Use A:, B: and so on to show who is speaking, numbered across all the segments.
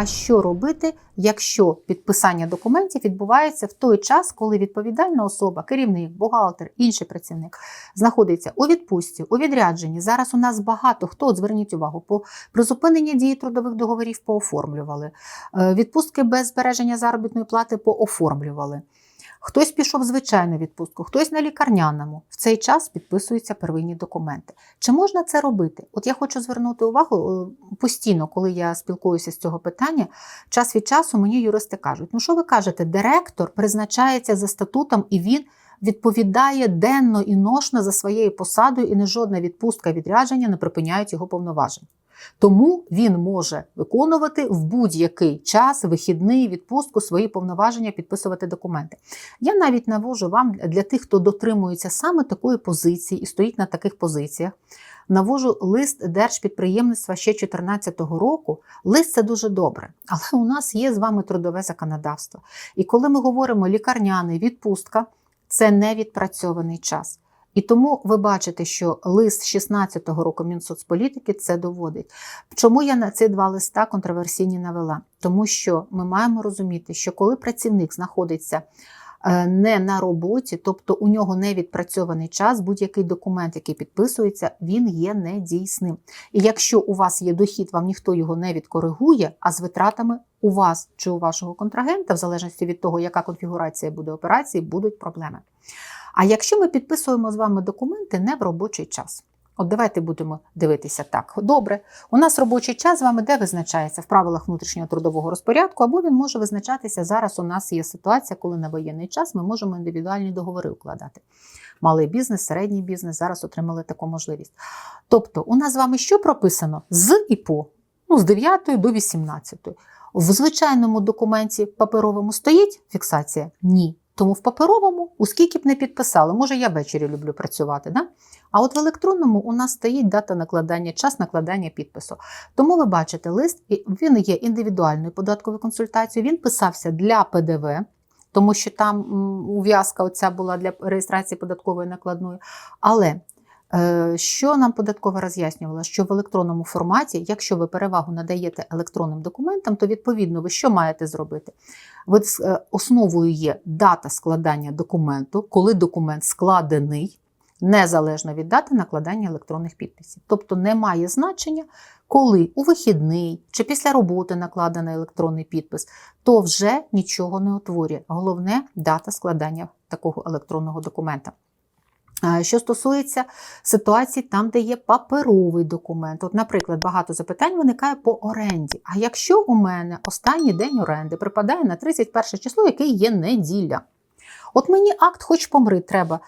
A: А що робити, якщо підписання документів відбувається в той час, коли відповідальна особа, керівник, бухгалтер, інший працівник знаходиться у відпустці, у відрядженні? Зараз у нас багато хто зверніть увагу по призупинення дії трудових договорів пооформлювали, е, відпустки без збереження заробітної плати пооформлювали. Хтось пішов звичайну відпустку, хтось на лікарняному. В цей час підписуються первинні документи. Чи можна це робити? От я хочу звернути увагу е, постійно, коли я спілкуюся з цього питання, час від часу мені юристи кажуть: ну що ви кажете, директор призначається за статутом і він. Відповідає денно і ношно за своєю посадою, і не жодна відпустка відрядження не припиняють його повноважень. Тому він може виконувати в будь-який час вихідний відпустку свої повноваження, підписувати документи. Я навіть навожу вам для тих, хто дотримується саме такої позиції і стоїть на таких позиціях. Навожу лист держпідприємництва ще 2014 року. Лист це дуже добре, але у нас є з вами трудове законодавство. І коли ми говоримо лікарняний відпустка, це не відпрацьований час. І тому ви бачите, що лист 16-го року Мінсоцполітики це доводить. Чому я на ці два листа контроверсійні навела? Тому що ми маємо розуміти, що коли працівник знаходиться не на роботі, тобто у нього не відпрацьований час, будь-який документ, який підписується, він є недійсним. І якщо у вас є дохід, вам ніхто його не відкоригує, а з витратами у вас чи у вашого контрагента, в залежності від того, яка конфігурація буде операції, будуть проблеми. А якщо ми підписуємо з вами документи не в робочий час, от давайте будемо дивитися так. Добре, у нас робочий час з вами де визначається в правилах внутрішнього трудового розпорядку, або він може визначатися зараз. У нас є ситуація, коли на воєнний час ми можемо індивідуальні договори укладати. Малий бізнес, середній бізнес зараз отримали таку можливість. Тобто, у нас з вами що прописано з і по, ну, з 9 до 18. В звичайному документі паперовому стоїть фіксація? Ні. Тому в паперовому, оскільки б не підписали, може я ввечері люблю працювати. Да? А от в електронному у нас стоїть дата накладання, час накладання підпису. Тому ви бачите лист, він є індивідуальною податковою консультацією, він писався для ПДВ, тому що там ув'язка оця була для реєстрації податкової накладної. Але що нам податкова роз'яснювала, що в електронному форматі, якщо ви перевагу надаєте електронним документам, то відповідно ви що маєте зробити? Ви е, основою є дата складання документу, коли документ складений, незалежно від дати накладання електронних підписів. Тобто немає значення, коли у вихідний чи після роботи накладений електронний підпис, то вже нічого не утворює. Головне дата складання такого електронного документа. Що стосується ситуацій там, де є паперовий документ, от, наприклад, багато запитань виникає по оренді. А якщо у мене останній день оренди припадає на 31 число, який є неділя, от мені акт, хоч помри, треба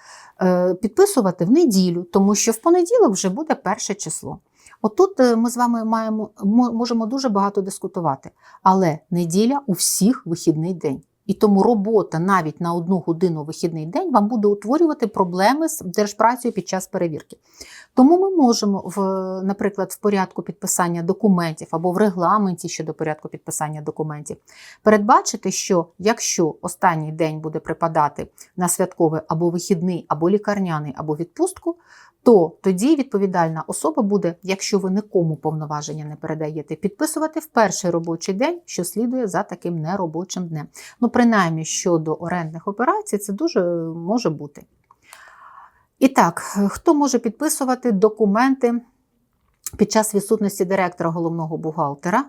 A: е, підписувати в неділю, тому що в понеділок вже буде перше число. Отут е, ми з вами маємо, можемо дуже багато дискутувати, але неділя у всіх вихідний день. І тому робота навіть на одну годину вихідний день вам буде утворювати проблеми з держпрацею під час перевірки. Тому ми можемо, в, наприклад, в порядку підписання документів або в регламенті щодо порядку підписання документів, передбачити, що якщо останній день буде припадати на святковий або вихідний, або лікарняний, або відпустку, то тоді відповідальна особа буде, якщо ви нікому повноваження не передаєте, підписувати в перший робочий день, що слідує за таким неробочим днем. Ну, принаймні щодо орендних операцій, це дуже може бути. І так, хто може підписувати документи під час відсутності директора головного бухгалтера?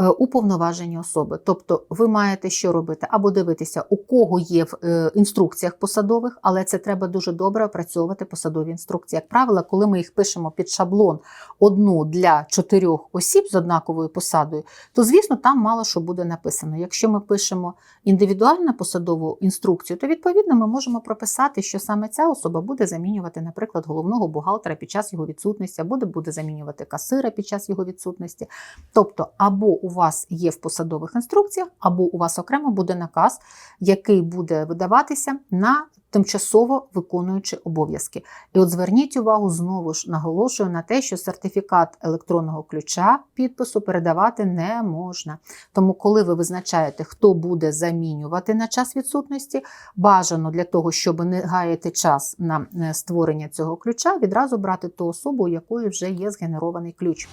A: Е, уповноважені особи. Тобто ви маєте що робити? Або дивитися, у кого є в е, інструкціях посадових, але це треба дуже добре опрацьовувати посадові інструкції. Як правило, коли ми їх пишемо під шаблон одну для чотирьох осіб з однаковою посадою, то, звісно, там мало що буде написано. Якщо ми пишемо індивідуальну посадову інструкцію, то відповідно ми можемо прописати, що саме ця особа буде замінювати, наприклад, головного бухгалтера під час його відсутності, або буде замінювати касира під час його відсутності. Тобто, або у вас є в посадових інструкціях, або у вас окремо буде наказ, який буде видаватися на тимчасово виконуючи обов'язки. І от зверніть увагу, знову ж наголошую на те, що сертифікат електронного ключа підпису передавати не можна. Тому, коли ви визначаєте, хто буде замінювати на час відсутності, бажано для того, щоб не гаяти час на е, створення цього ключа, відразу брати ту особу, у якої вже є згенерований ключ.